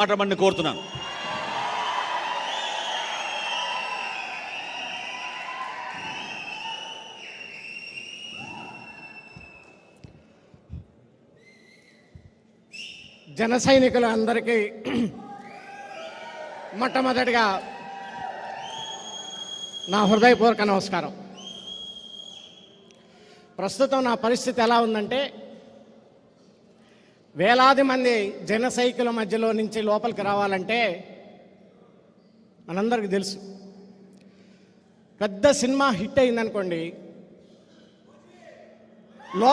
మాట్లాడమని కోరుతున్నాను. జన సైనికులు అందరికీ మొట్టమొదటిగా నా హృదయపూర్వక నమస్కారం. ప్రస్తుతం నా పరిస్థితి ఎలా ఉందంటే వేలాది మంది జన సైకిల్ మధ్యలో నుంచి లోపలికి రావాలంటే మనందరికీ తెలుసు. పెద్ద సినిమా హిట్ అయిందనుకోండి లో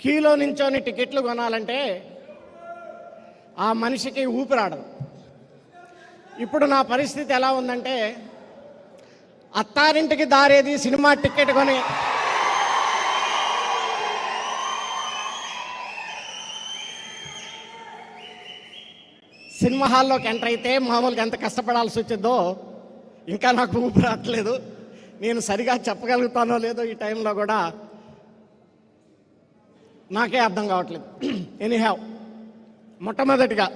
కీలో నించొని టికెట్లు కొనాలంటే ఆ మనిషికి ఊపిరాడదు. ఇప్పుడు నా పరిస్థితి ఎలా ఉందంటే అత్తారింటికి దారేది సినిమా టికెట్ కొని. సినిమా హాల్లోకి ఎంటర్ అయితే మామూలుగా ఎంత కష్టపడాల్సి వచ్చిందో ఇంకా నాకు ఊపిరాట్లేదు నేను సరిగా చెప్పగలుగుతానో లేదో ఈ టైంలో కూడా నాకే అర్థం కావట్లేదు. ఎనీ హ్యావ్ మొట్టమొదటిగా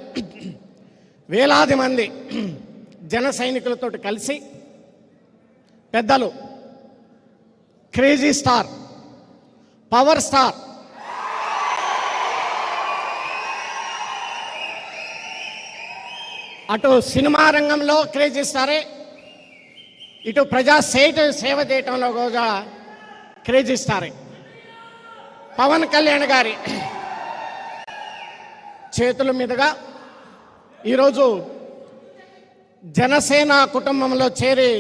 వేలాది మంది జన సైనికులతో కలిసి పెద్దలు. క్రేజీ స్టార్ పవర్ స్టార్ అటు సినిమా రంగంలో క్రేజీ స్టారే ఇటు ప్రజా సేవ సేవ చేయటంలో కూడా క్రేజీ స్టారే పవన్ కళ్యాణ్ గారి చేతుల మీదుగా ఈరోజు జనసేన కుటుంబంలో చేరి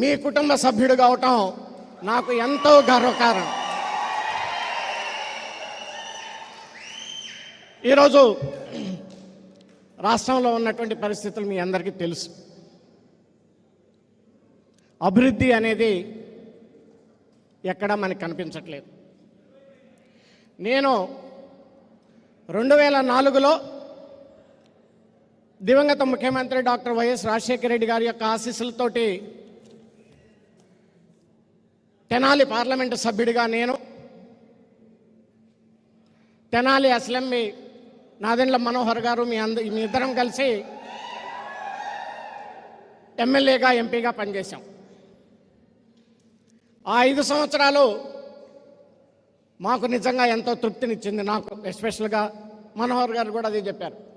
మీ కుటుంబ సభ్యుడు కావటం నాకు ఎంతో గర్వకారణం. ఈరోజు రాష్ట్రంలో ఉన్నటువంటి పరిస్థితులు మీ అందరికీ తెలుసు. అభివృద్ధి అనేది ఎక్కడా మనకు కనిపించట్లేదు. నేను రెండు వేల నాలుగులో దివంగత ముఖ్యమంత్రి డాక్టర్ వైఎస్ రాజశేఖర రెడ్డి గారి యొక్క ఆశీస్సులతోటి తెనాలి పార్లమెంటు సభ్యుడిగా నేను. తెనాలి అసెంబ్లీ నాదెండ్ల మనోహర్ గారు మీ అంద మీ ఇద్దరం కలిసి ఎమ్మెల్యేగా ఎంపీగా పనిచేశాం. ఆ ఐదు సంవత్సరాలు మాకు నిజంగా ఎంతో తృప్తినిచ్చింది నాకు ఎస్పెషల్గా మనోహర్ గారు కూడా అది చెప్పారు.